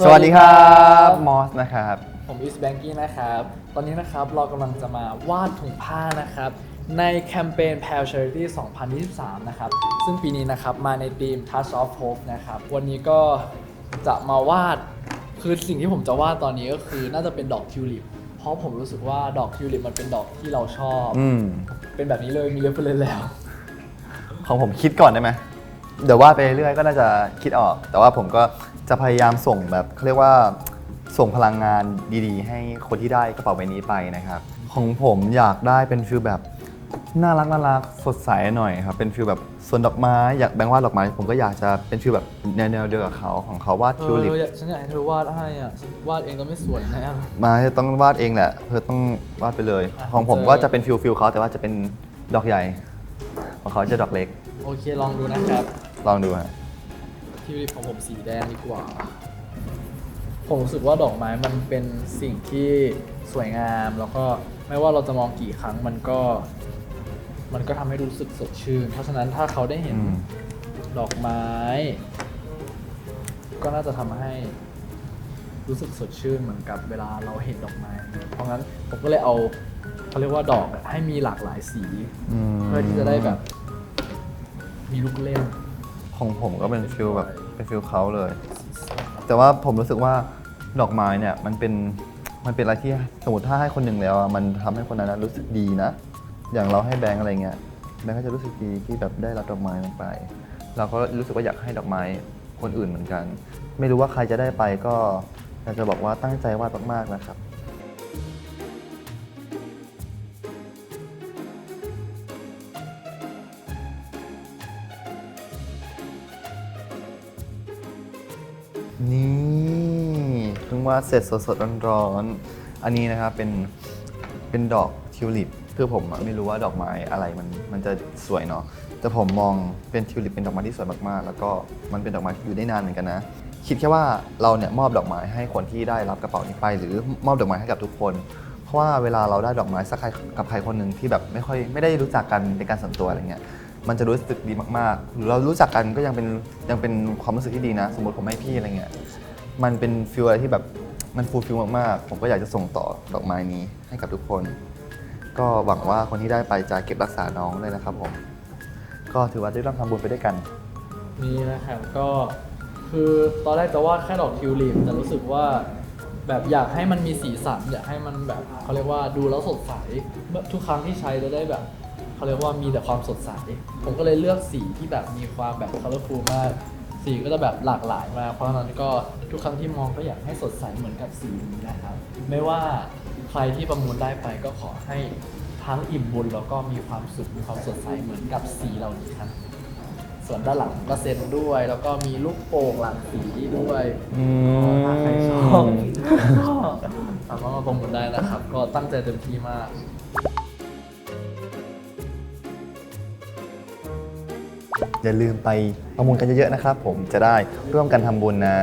สวัสดีครับมอสนะครับ ผมอิสแบงกี้นะครับ ตอนนี้นะครับเรากำลังจะมาวาดถุงผ้านะครับ ในแคมเปญ p a l Charity 2023 นะครับ ซึ่งปีนี้นะครับมาในธีม Touch of Hope นะครับ วันนี้ก็จะมาวาด คือสิ่งที่ผมจะวาดตอนนี้ก็คือน่าจะเป็นดอกทิวลิป เพราะผมรู้สึกว่าดอกทิวลิปมันเป็นดอกที่เราชอบ อืมเป็นแบบนี้เลยมีเรฟเฟรนแล้ว ของผมคิดก่อนได้ไหมเดี๋ยววาดไปเรื่อยๆก็น่าจะคิดออก แต่ว่าผมก็ จะพยายามส่งแบบเขาเรียกว่าส่งพลังงานดีๆ ให้คนที่ได้กระเป๋าใบนี้ไปนะครับ ของผมอยากได้เป็นฟิลแบบน่ารักน่ารักสดใสหน่อยครับเป็นฟิลแบบสวนดอกไม้อยากแบงค์วาดดอกไม้ ผมก็อยากจะเป็นฟิลแบบแนวๆเดียวกับเขาของเขาวาดเอทิวลิปอฉันอยากให้เธอวาดให้อะฉันวาดเองก็ไม่สวยนะ มาต้องวาดเองแหละ เธอต้องวาดไปเลย อะของผมเจอ ก็จะเป็นฟิลฟิลเขาแต่ว่าจะเป็นดอกใหญ่ ของเขาจะดอกเล็ก โอเคลองดูนะครับ ลองดูฮะ ทิวลิปของผมสีแดงดีกว่า ผมรู้สึกว่าดอกไม้มันเป็นสิ่งที่สวยงาม แล้วก็ไม่ว่าเราจะมองกี่ครั้งมันก็ มันก็ทำให้รู้สึกสดชื่น เพราะฉะนั้นถ้าเขาได้เห็นอืมดอกไม้ ก็น่าจะทำให้รู้สึกสดชื่นเหมือนกับเวลาเราเห็นดอกไม้ เพราะงั้นผมก็เลยเอาเขาเรียกว่าดอกอะให้มีหลากหลายสีมเพื่อที่จะได้แบบ มีลูกเล่น ของผมก็เป็นฟิลแบบเป็นฟิลเขาเลย แต่ว่าผมรู้สึกว่าดอกไม้เนี่ยมันเป็นมันเป็นอะไรที่สมมติถ้าให้คนหนึ่งแล้วอะมันทำให้คนนั้นนะรู้สึกดีนะ อย่างเราให้แบงค์อะไรเงี้ยแบงค์ก็จะรู้สึกดีที่แบบได้รับดอกไม้ลงไป เราก็รู้สึกว่าอยากให้ดอกไม้คนอื่นเหมือนกัน ไม่รู้ว่าใครจะได้ไปก็อยากจะบอกว่าตั้งใจวาดมากๆนะครับ นี่เพิ่งวาดเสร็จสดๆร้อนๆอันนี้นะครับเป็นเป็นดอกทิวลิปคือผมอะไม่รู้ว่าดอกไม้อะไรมันมันจะสวยเนาะแต่ผมมองเป็นทิวลิปเป็นดอกไม้ที่สวยมากๆ แล้วก็มันเป็นดอกไม้ที่อยู่ได้นานเหมือนกันนะ คิดแค่ว่าเราเนี่ยมอบดอกไม้ให้คนที่ได้รับกระเป๋านี้ไป หรือมอบดอกไม้ให้กับทุกคน เพราะว่าเวลาเราได้ดอกไม้สักใครกับใครคนหนึ่งที่แบบไม่ค่อยไม่ได้รู้จักกันเป็นการส่วนตัวอะไรเงี้ย มันจะรู้สึกดีมากๆ หรือเรารู้จักกันก็ยังเป็นยังเป็นความรู้สึกที่ดีนะ สมมติผมให้พี่อะไรเงี้ยมันเป็นฟิลอะไรที่แบบมันฟูลฟิลมากๆ ผมก็อยากจะส่งต่อดอกไม้นี้ให้กับทุกคน ก็หวังว่าคนที่ได้ไปจะเก็บรักษาน้องเลยนะครับผม ก็ถือว่าได้ร่วมทำบุญไปด้วยกัน นี่นะครับก็คือตอนแรกจะวาดแค่ดอกทิวลิปแต่รู้สึกว่าแบบอยากให้มันมีสีสัน อยากให้มันแบบเขาเรียกว่าดูแล้วสดใสทุกครั้งที่ใช้จะได้แบบ เขาเรียกว่ามีแต่ความสดใส ผมก็เลยเลือกสีที่แบบมีความแบบ colorful มาก สีก็จะแบบหลากหลายมาก เพราะฉะนั้นก็ทุกครั้งที่มองก็อยากให้สดใสเหมือนกับสีนี้นะครับ ไม่ว่าใครที่ประมูลได้ไปก็ขอให้ทั้งอิ่มบุญแล้วก็มีความสุขมีความสดใสเหมือนกับสีเหล่านี้ครับ ส่วนด้านหลังก็เซ็นด้วย แล้วก็มีลูกโป่งหลากสีด้วยอืมถ้าใครชอบก็สามารถมาประมูลได้นะครับ ก็ตั้งใจเต็มที่มาก อย่าลืมไปประมูลกันเยอะๆนะครับผมจะได้ร่วมกันทำบุญนะ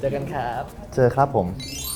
เจอกันครับ เจอครับผมบ